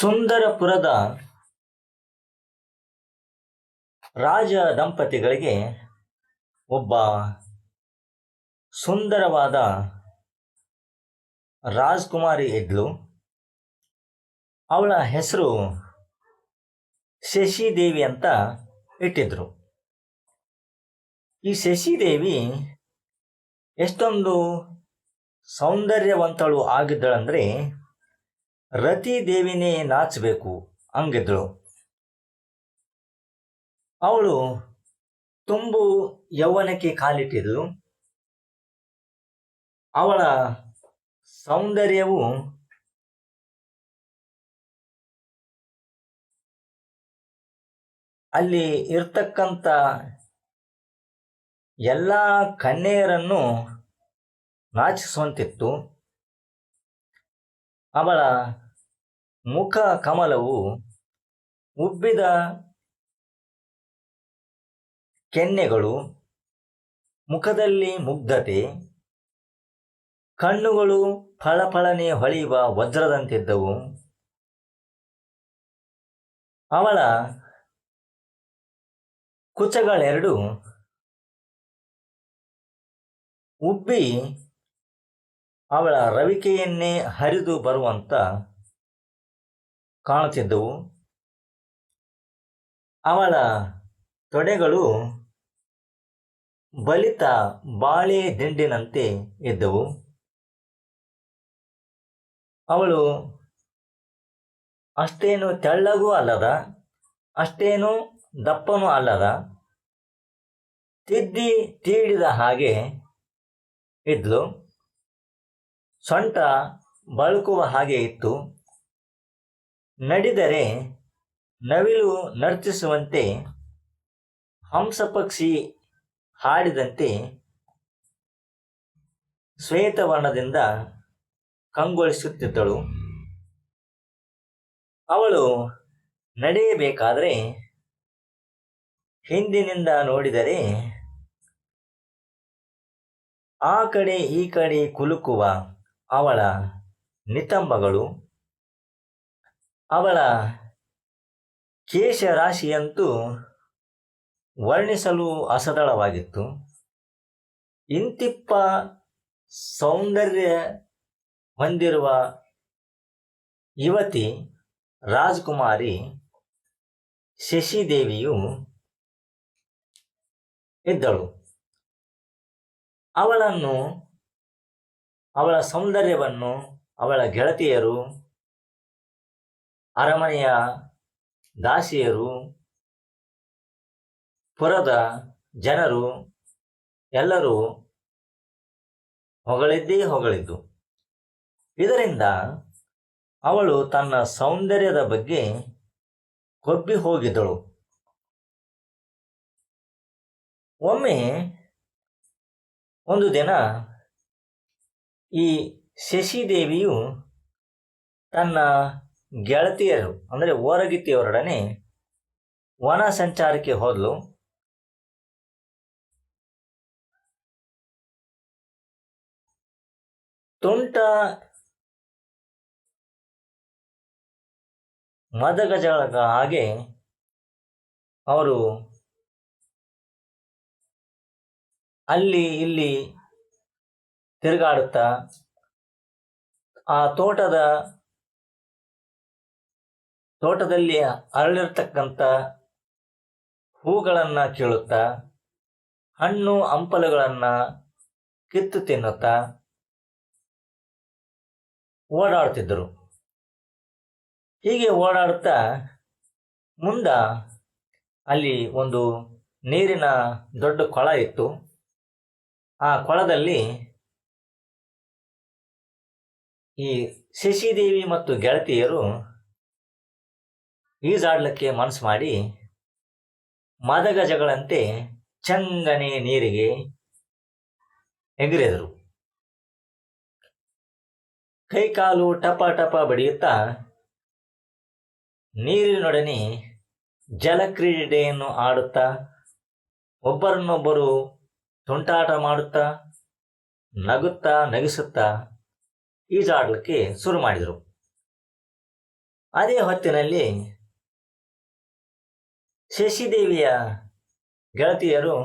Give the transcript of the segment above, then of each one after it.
ಸುಂದರಪುರದ ರಾಜ ದಂಪತಿಗಳಿಗೆ ಒಬ್ಬ ಸುಂದರವಾದ ರಾಜ್ಕುಮಾರಿ ಇದ್ಲು. ಅವಳ ಹೆಸರು ಶಶಿದೇವಿ ಅಂತ ಇಟ್ಟಿದ್ರು. ಈ ಶಶಿದೇವಿ ಎಷ್ಟೊಂದು ಸೌಂದರ್ಯವಂತಳು ಆಗಿದ್ದಳಂದ್ರೆ ರತಿ ದೇವಿನೇ ನಾಚಬೇಕು, ಹಂಗಿದ್ಳು. ಅವಳು ತುಂಬು ಯೌವನಕ್ಕೆ ಕಾಲಿಟ್ಟಿದ್ಳು ಅವಳ ಸೌಂದರ್ಯವು ಅಲ್ಲಿ ಇರ್ತಕ್ಕಂಥ ಎಲ್ಲ ಕನ್ಯೆಯರನ್ನು ನಾಚಿಸುವಂತಿತ್ತು. ಅವಳ ಮುಖ ಕಮಲವು ಉಬ್ಬಿದ ಕೆನ್ನೆಗಳು, ಮುಖದಲ್ಲಿ ಮುಗ್ಧತೆ, ಕಣ್ಣುಗಳು ಫಳಫಳನೆ ಹೊಳೆಯುವ ವಜ್ರದಂತಿದ್ದವು. ಅವಳ ಕುಚಗಳೆರಡು ಉಬ್ಬಿ ಅವಳ ರವಿಕೆಯನ್ನೇ ಹರಿದು ಬರುವಂತ ಕಾಣುತ್ತಿದ್ದವು ಅವಳ ತೊಡೆಗಳು ಬಲಿತ ಬಾಳೆ ದಿಂಡಿನಂತೆ ಇದ್ದವು. ಅವಳು ಅಷ್ಟೇನು ತೆಳ್ಳಗೂ ಅಲ್ಲದ, ಅಷ್ಟೇನು ದಪ್ಪನೂ ಅಲ್ಲದ, ತಿದ್ದಿ ತೀಡಿದ ಹಾಗೆ ಇದ್ಲು. ಸೊಂಟ ಬಳುಕುವ ಹಾಗೆ ಇತ್ತು. ನಡೆದರೆ ನವಿಲು ನರ್ತಿಸುವಂತೆ ಹಂಸಪಕ್ಷಿ ಹಾಡಿದಂತೆ ಶ್ವೇತವರ್ಣದಿಂದ ಕಂಗೊಳಿಸುತ್ತಿದ್ದಳು. ಅವಳು ನಡೆಯಬೇಕಾದರೆ ಹಿಂದಿನಿಂದ ನೋಡಿದರೆ ಆ ಕಡೆ ಈ ಕಡೆ ಕುಲುಕುವ ಅವಳ ನಿತಂಬಗಳು. ಅವಳ ಕೇಶ ರಾಶಿಯಂತೂ ವರ್ಣಿಸಲು ಅಸದಳವಾಗಿತ್ತು. ಇಂತಿಪ್ಪ ಸೌಂದರ್ಯ ಹೊಂದಿರುವ ಯುವತಿ ರಾಜಕುಮಾರಿ ಶಶಿದೇವಿಯು ಇದ್ದಳು. ಅವಳನ್ನು, ಅವಳ ಸೌಂದರ್ಯವನ್ನು ಅವಳ ಗೆಳತಿಯರು ಅರಮನೆಯ ದಾಸಿಯರು, ಪುರದ ಜನರು, ಎಲ್ಲರೂ ಹೊಗಳಿದ್ದೇ ಹೊಗಳಿದ್ದು. ಇದರಿಂದ ಅವಳು ತನ್ನ ಸೌಂದರ್ಯದ ಬಗ್ಗೆ ಕೊಬ್ಬಿ ಹೋಗಿದ್ದಳು. ಒಮ್ಮೆ ಒಂದು ದಿನ ಈ ಶಶಿದೇವಿಯು ತನ್ನ ಗೆಳತಿಯರು, ಅಂದರೆ ಓರಗಿತ್ತಿಯವರೊಡನೆ ವನ ಸಂಚಾರಕ್ಕೆ ಹೋದಲು. ತುಂಟ ಮದಗಜಗಳ ಹಾಗೆ ಅವರು ಅಲ್ಲಿ ಇಲ್ಲಿ ತಿರುಗಾಡುತ್ತಾ ಆ ತೋಟದ ತೋಟದಲ್ಲಿ ಅರಳಿರ್ತಕ್ಕಂಥ ಹೂಗಳನ್ನ ಕೀಳುತ್ತಾ, ಹಣ್ಣು ಹಂಪಲುಗಳನ್ನ ಕಿತ್ತು ತಿನ್ನುತ್ತಾ ಓಡಾಡ್ತಿದ್ದರು. ಹೀಗೆ ಓಡಾಡುತ್ತಾ ಮುಂದ ಅಲ್ಲಿ ಒಂದು ನೀರಿನ ದೊಡ್ಡ ಕೊಳ ಇತ್ತು. ಆ ಕೊಳದಲ್ಲಿ ಈ ಶಶಿದೇವಿ ಮತ್ತು ಗೆಳತಿಯರು ಈಜಾಡ್ಲಿಕ್ಕೆ ಮನಸ್ಸು ಮಾಡಿ ಮದಗಜಗಳಂತೆ ಚಂದನೆ ನೀರಿಗೆ ಎಗರೆದರು ಕೈಕಾಲು ಟಪ ಟಪ ಬಡಿಯುತ್ತಾ ನೀರಿನೊಡನೆ ಜಲಕ್ರೀಡೆಯನ್ನು ಆಡುತ್ತಾ ಒಬ್ಬರನ್ನೊಬ್ಬರು ತುಂಟಾಟ ಮಾಡುತ್ತಾ ನಗುತ್ತಾ ನಗಿಸುತ್ತಾ ಈಜಾಡಲಿಕ್ಕೆ ಶುರು ಮಾಡಿದರು. ಅದೇ ಹೊತ್ತಿನಲ್ಲಿ ಶಶಿದೇವಿಯ ಗೆಳತಿಯರು,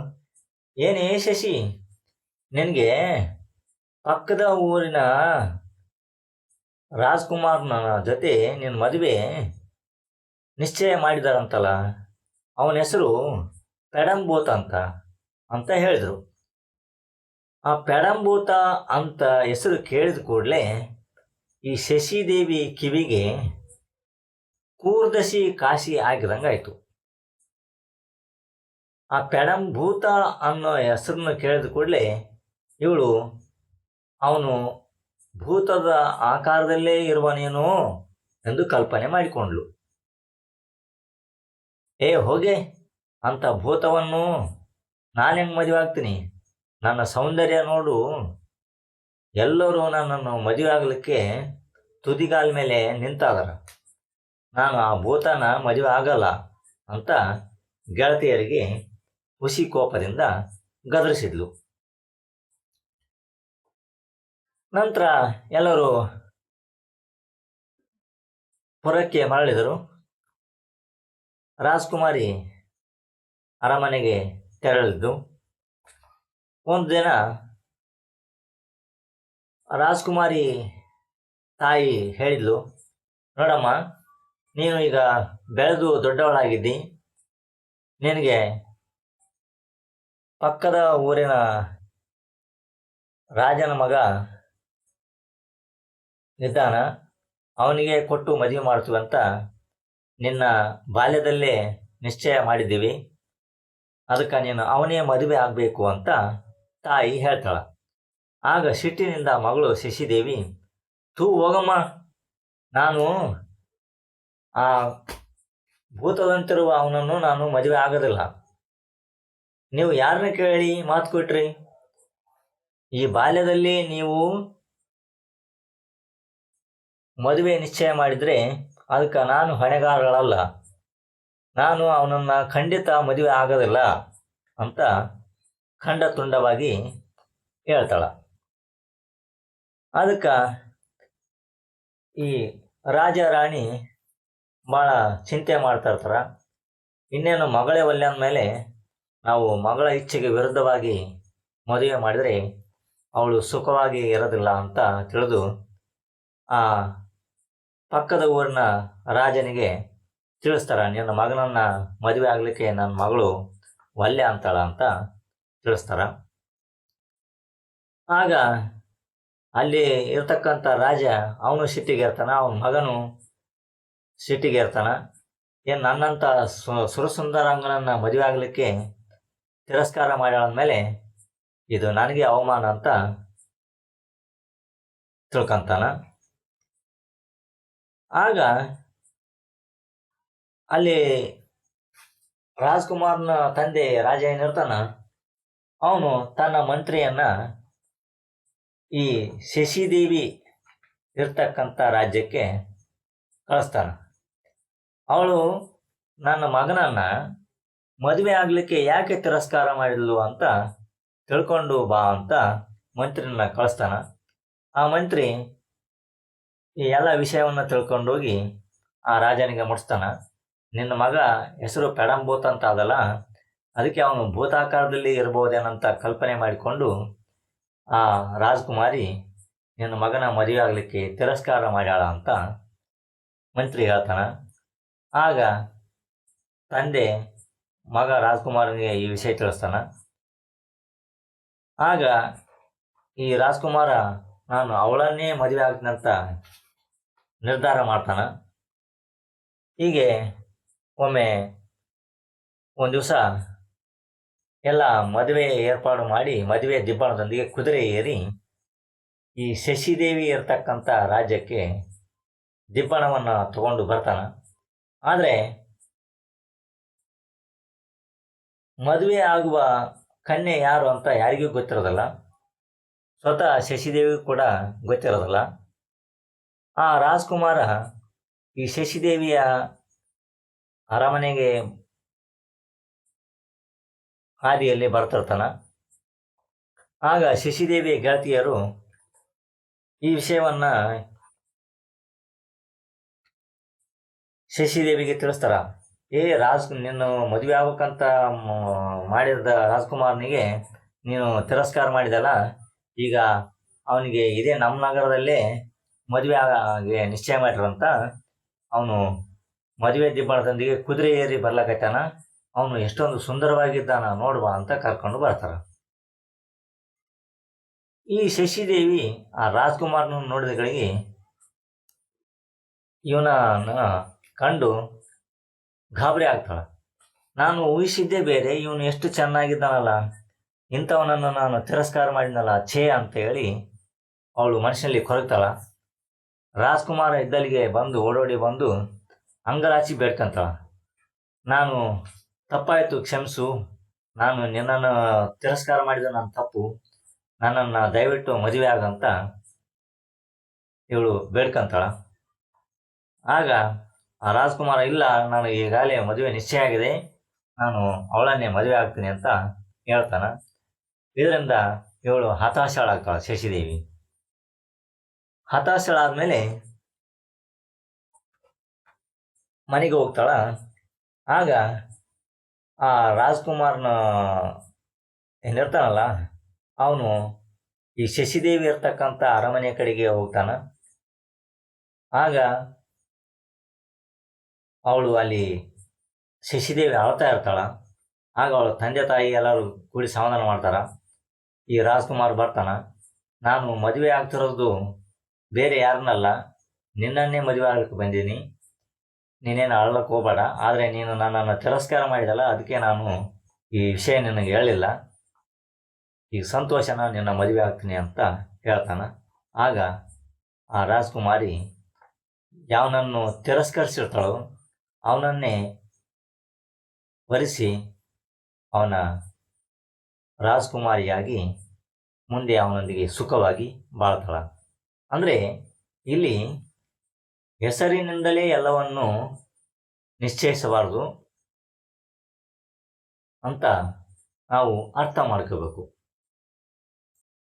ಏನೇ ಶಶಿ, ನಿನಗೆ ಪಕ್ಕದ ಊರಿನ ರಾಜ್ಕುಮಾರ್ನ ಜೊತೆ ನಿನ್ನ ಮದುವೆ ನಿಶ್ಚಯ ಮಾಡಿದಾರಂತಲ್ಲ, ಅವನ ಹೆಸರು ಪೆಡಂಬೂತ ಅಂತ ಅಂತ ಹೇಳಿದರು. ಆ ಪೆಡಂಬೂತ ಅಂತ ಹೆಸರು ಕೇಳಿದ ಕೂಡಲೇ ಈ ಶಶಿದೇವಿ ಕಿವಿಗೆ ಕೂರ್ದಶಿ ಕಾಶಿ ಆಗಿದಂಗಾಯ್ತು. ಆ ಪೆಡಂಭೂತ ಅನ್ನೋ ಹೆಸರನ್ನು ಕೇಳಿದ ಕೂಡಲೇ ಇವಳು, ಅವನು ಭೂತದ ಆಕಾರದಲ್ಲೇ ಇರುವನೇನೋ ಎಂದು ಕಲ್ಪನೆ ಮಾಡಿಕೊಂಡ್ಳು. ಏ, ಹೋಗೆ, ಅಂತ ಭೂತವನ್ನು ನಾನು ಹೆಂಗೆ ಮದುವೆ ಆಗ್ತೀನಿ? ನನ್ನ ಸೌಂದರ್ಯ ನೋಡು. ಎಲ್ಲರೂ ನನ್ನನ್ನು ಮದುವೆ ಆಗಲಿಕ್ಕೆ ತುದಿಗಾಲ ಮೇಲೆ ನಿಂತಾದರ. ನಾನು ಆ ಭೂತನ ಮದುವೆ ಆಗಲ್ಲ, ಅಂತ ಗೆಳತಿಯರಿಗೆ ಹುಸಿ ಕೋಪದಿಂದ ಗದರಿಸಿದ್ಲು. ನಂತರ ಎಲ್ಲರೂ ಪುರಕ್ಕೆ ಮರಳಿದರು. ರಾಜ್ಕುಮಾರಿ ಅರಮನೆಗೆ ತೆರಳಿದ್ದು. ಒಂದು ದಿನ ರಾಜ್ಕುಮಾರಿ ತಾಯಿ ಹೇಳಿದ್ಲು, ನೋಡಮ್ಮ, ನೀನು ಈಗ ಬೆಳೆದು ದೊಡ್ಡವಳಾಗಿದ್ದಿ. ನಿನಗೆ ಪಕ್ಕದ ಊರಿನ ರಾಜನ ಮಗ ನಿಧಾನ ಅವನಿಗೆ ಕೊಟ್ಟು ಮದುವೆ ಮಾಡ್ತೀವಿ ಅಂತ ನಿನ್ನ ಬಾಲ್ಯದಲ್ಲೇ ನಿಶ್ಚಯ ಮಾಡಿದ್ದೀವಿ. ಅದಕ್ಕೆ ನೀನು ಅವನೇ ಮದುವೆ ಆಗಬೇಕು ಅಂತ ತಾಯಿ ಹೇಳ್ತಾಳ. ಆಗ ಸಿಟ್ಟಿನಿಂದ ಮಗಳು ಶಶಿದೇವಿ, ತೂ ಹೋಗಮ್ಮ, ನಾನು ಆ ಭೂತದಂತಿರುವ ಅವನನ್ನು ನಾನು ಮದುವೆ ಆಗೋದಿಲ್ಲ. ನೀವು ಯಾರನ್ನ ಕೇಳಿ ಮಾತು ಕೊಟ್ರಿ? ಈ ಬಾಲ್ಯದಲ್ಲಿ ನೀವು ಮದುವೆ ನಿಶ್ಚಯ ಮಾಡಿದರೆ ಅದಕ್ಕೆ ನಾನು ಹೊಣೆಗಾರಳಲ್ಲ. ನಾನು ಅವನನ್ನು ಖಂಡಿತ ಮದುವೆ ಆಗೋದಿಲ್ಲ ಅಂತ ಖಂಡ ತುಂಡವಾಗಿ ಹೇಳ್ತಾಳ. ಅದಕ್ಕೆ ಈ ರಾಜ ರಾಣಿ ಭಾಳ ಚಿಂತೆ ಮಾಡ್ತಾ ಇರ್ತಾರ. ಇನ್ನೇನು ಮಗಳೇ ಒಲ್ಲೆ ಅಂದಮೇಲೆ ನಾವು ಮಗಳ ಇಚ್ಛೆಗೆ ವಿರುದ್ಧವಾಗಿ ಮದುವೆ ಮಾಡಿದರೆ ಅವಳು ಸುಖವಾಗಿ ಇರೋದಿಲ್ಲ ಅಂತ ತಿಳಿದು ಆ ಪಕ್ಕದ ಊರಿನ ರಾಜನಿಗೆ ತಿಳಿಸ್ತಾರೆ, ನಿನ್ನ ಮಗನನ್ನು ಮದುವೆ ಆಗಲಿಕ್ಕೆ ನನ್ನ ಮಗಳು ಒಲ್ಲೆ ಅಂತಾಳ ಅಂತ ತಿಳಿಸ್ತಾರ. ಆಗ ಅಲ್ಲಿ ಇರ್ತಕ್ಕಂಥ ರಾಜ ಅವನು ಸಿಟ್ಟಿಗೆ ಇರ್ತಾನ, ಅವನ ಮಗನು ಸಿಟ್ಟಿಗೆ ಇರ್ತಾನ. ಏನು ನನ್ನಂಥ ಸುರಸುಂದರಾಂಗನನ್ನ ಮದುವೆ ಆಗಲಿಕ್ಕೆ ತಿರಸ್ಕಾರ ಮಾಡ್ಯಾಳಂದ್ಮೇಲೆ ಇದು ನನಗೆ ಅವಮಾನ ಅಂತ ತಿಳ್ಕೊಂತಾನ. ಆಗ ಅಲ್ಲಿ ರಾಜ್ಕುಮಾರ್ನ ತಂದೆ ರಾಜ ಏನಿರ್ತಾನ, ಅವನು ತನ್ನ ಮಂತ್ರಿಯನ್ನ ಈ ಶಶಿದೇವಿ ಇರ್ತಕ್ಕಂಥ ರಾಜ್ಯಕ್ಕೆ ಕಳಿಸ್ತಾನ. ಅವಳು ನನ್ನ ಮಗನನ್ನ ಮದುವೆ ಆಗಲಿಕ್ಕೆ ಯಾಕೆ ತಿರಸ್ಕಾರ ಮಾಡಿದ್ಲು ಅಂತ ತಿಳ್ಕೊಂಡು ಬಾ ಅಂತ ಮಂತ್ರಿನ ಕಳಿಸ್ತಾನ. ಆ ಮಂತ್ರಿ ಈ ಎಲ್ಲ ವಿಷಯವನ್ನು ತಿಳ್ಕೊಂಡೋಗಿ ಆ ರಾಜನಿಗೆ ಮುಟ್ಸ್ತಾನ. ನಿನ್ನ ಮಗ ಹೆಸರು ಪೆಡಂಬೂತ್ ಅಂತ ಅದಲ್ಲ, ಅದಕ್ಕೆ ಅವನು ಭೂತಾಕಾರದಲ್ಲಿ ಇರ್ಬೋದೇನಂತ ಕಲ್ಪನೆ ಮಾಡಿಕೊಂಡು ಆ ರಾಜ್ಕುಮಾರಿ ನಿನ್ನ ಮಗನ ಮದುವೆ ಆಗಲಿಕ್ಕೆ ತಿರಸ್ಕಾರ ಮಾಡ್ಯಾಳ ಅಂತ ಮಂತ್ರಿ ಹೇಳ್ತಾನ. ಆಗ ತಂದೆ ಮಗ ರಾಜ್ಕುಮಾರನಿಗೆ ಈ ವಿಷಯ ತಿಳಿಸ್ತಾನ. ಆಗ ಈ ರಾಜ್ಕುಮಾರ ನಾನು ಅವಳನ್ನೇ ಮದುವೆ ಆಗ್ತೀನಂತ ನಿರ್ಧಾರ ಮಾಡ್ತಾನ. ಹೀಗೆ ಒಮ್ಮೆ ಒಂದು ದಿವಸ ಎಲ್ಲ ಮದುವೆ ಏರ್ಪಾಡು ಮಾಡಿ ಮದುವೆ ದಿಬ್ಬಣದೊಂದಿಗೆ ಕುದುರೆ ಏರಿ ಈ ಶಶಿದೇವಿ ಇರ್ತಕ್ಕಂಥ ರಾಜ್ಯಕ್ಕೆ ದಿಬ್ಬಣವನ್ನು ತಗೊಂಡು ಬರ್ತಾನ. ಆದರೆ ಮದುವೆ ಆಗುವ ಕನ್ಯೆ ಯಾರು ಅಂತ ಯಾರಿಗೂ ಗೊತ್ತಿರೋದಿಲ್ಲ. ಸ್ವತಃ ಶಶಿದೇವಿ ಕೂಡ ಗೊತ್ತಿರೋದಿಲ್ಲ. ಆ ರಾಜ್ಕುಮಾರ ಈ ಶಶಿದೇವಿಯ ಅರಮನೆಗೆ ಹಾದಿಯಲ್ಲಿ ಬರ್ತಿರ್ತಾನ. ಆಗ ಶಶಿದೇವಿಯ ಗೆಳತಿಯರು ಈ ವಿಷಯವನ್ನ ಶಶಿದೇವಿಗೆ ತಿಳಿಸ್ತಾರ. ಏ ರಾಜ್, ನೀನು ಮದುವೆ ಆಗ್ಬೇಕಂತ ಮಾಡಿದ ರಾಜ್ಕುಮಾರ್ನಿಗೆ ನೀನು ತಿರಸ್ಕಾರ ಮಾಡಿದಲ್ಲ? ಈಗ ಅವನಿಗೆ ಇದೇ ನಮ್ಮ ನಗರದಲ್ಲೇ ಮದುವೆ ಆಗಿ ನಿಶ್ಚಯ ಮಾಡಿರಂತ ಅವನು ಮದುವೆ ದಿಬ್ಬಣದೊಂದಿಗೆ ಕುದುರೆ ಏರಿ ಬರ್ಲಕತ್ತಾನ ಅವನು ಎಷ್ಟೊಂದು ಸುಂದರವಾಗಿದ್ದಾನ, ನೋಡುವ ಅಂತ ಕರ್ಕೊಂಡು ಬರ್ತಾರ. ಈ ಶಶಿದೇವಿ ಆ ರಾಜ್ಕುಮಾರ್ನ ನೋಡಿದಗಳಿಗೆ ಇವನ ಕಂಡು ಗಾಬರಿ ಆಗ್ತಾಳೆ. ನಾನು ಊಹಿಸಿದ್ದೇ ಬೇರೆ, ಇವನು ಎಷ್ಟು ಚೆನ್ನಾಗಿದ್ದಾನಲ್ಲ, ಇಂಥವನನ್ನು ನಾನು ತಿರಸ್ಕಾರ ಮಾಡಿದ್ನಲ್ಲ, ಛೇ ಅಂತ ಹೇಳಿ ಅವಳು ಮನುಷ್ಯನಲ್ಲಿ ಕೊರಗ್ತಾಳ. ರಾಜ್ಕುಮಾರ ಇದ್ದಲ್ಲಿಗೆ ಬಂದು, ಓಡೋಡಿ ಬಂದು ಅಂಗರಾಚಿ ಬೇಡ್ಕಂತಾಳ. ನಾನು ತಪ್ಪಾಯಿತು, ಕ್ಷಮಿಸು. ನಾನು ನಿನ್ನನ್ನು ತಿರಸ್ಕಾರ ಮಾಡಿದ ನನ್ನ ತಪ್ಪು. ನನ್ನನ್ನು ದಯವಿಟ್ಟು ಮದುವೆ ಆಗಂತ. ಇವಳು ಬೇಡ್ಕಂತಾಳ. ಆಗ ಆ ರಾಜ್ಕುಮಾರ, ಇಲ್ಲ ನಾನು ಈಗಾಗಲೇ ಮದುವೆ ನಿಶ್ಚಯ ಆಗಿದೆ. ನಾನು ಅವಳನ್ನೇ ಮದುವೆ ಆಗ್ತೀನಿ ಅಂತ ಹೇಳ್ತಾನ. ಇದರಿಂದ ಇವಳು ಹತಾಶಳಾಗ್ತಾಳೆ ಶಶಿದೇವಿ. ಹತಾಶಳಾದ್ಮೇಲೆ ಮನೆಗೆ ಹೋಗ್ತಾಳ. ಆಗ ಆ ರಾಜ್ಕುಮಾರ್ನ ಏನಿರ್ತಾನಲ್ಲ ಅವನು ಈ ಶಶಿದೇವಿ ಇರ್ತಕ್ಕಂಥ ಅರಮನೆ ಕಡೆಗೆ ಹೋಗ್ತಾನ. ಆಗ ಅವಳು ಅಲ್ಲಿ ಶಶಿದೇವಿ ಅಳ್ತಾ ಇರ್ತಾಳ. ಆಗ ಅವಳ ತಂದೆ ತಾಯಿ ಎಲ್ಲರೂ ಕೂಡಿ ಸಮಾಧಾನ ಮಾಡ್ತಾರ. ಈ ರಾಜ್ಕುಮಾರ್ ಬರ್ತಾನ. ನಾನು ಮದುವೆ ಆಗ್ತಿರೋದು ಬೇರೆ ಯಾರನ್ನಲ್ಲ, ನಿನ್ನನ್ನೇ ಮದುವೆ ಆಗಲಿಕ್ಕೆ ಬಂದೀನಿ. ನೀನೇನು ಅಳಲಕ್ಕೆ ಹೋಗಬೇಡ. ಆದರೆ ನೀನು ನನ್ನನ್ನು ತಿರಸ್ಕಾರ ಮಾಡಿದಲ್ಲ, ಅದಕ್ಕೆ ನಾನು ಈ ವಿಷಯ ನಿನಗೆ ಹೇಳಿಲ್ಲ. ಈಗ ನಾನು ನಿನ್ನ ಮದುವೆ ಆಗ್ತೀನಿ ಅಂತ ಹೇಳ್ತಾನೆ. ಆಗ ಆ ರಾಜ್ಕುಮಾರಿ ಯಾವನನ್ನು ತಿರಸ್ಕರಿಸಿರ್ತಾಳೋ ಅವನನ್ನೇ ವರಿಸಿ ಅವನ ರಾಜ್ಕುಮಾರಿಯಾಗಿ ಮುಂದೆ ಅವನೊಂದಿಗೆ ಸುಖವಾಗಿ ಬಾಳ್ತಾಳ. ಅಂದರೆ ಇಲ್ಲಿ ಹೆಸರಿನಿಂದಲೇ ಎಲ್ಲವನ್ನು ನಿಶ್ಚಯಿಸಬಾರದು ಅಂತ ನಾವು ಅರ್ಥ ಮಾಡ್ಕೋಬೇಕು.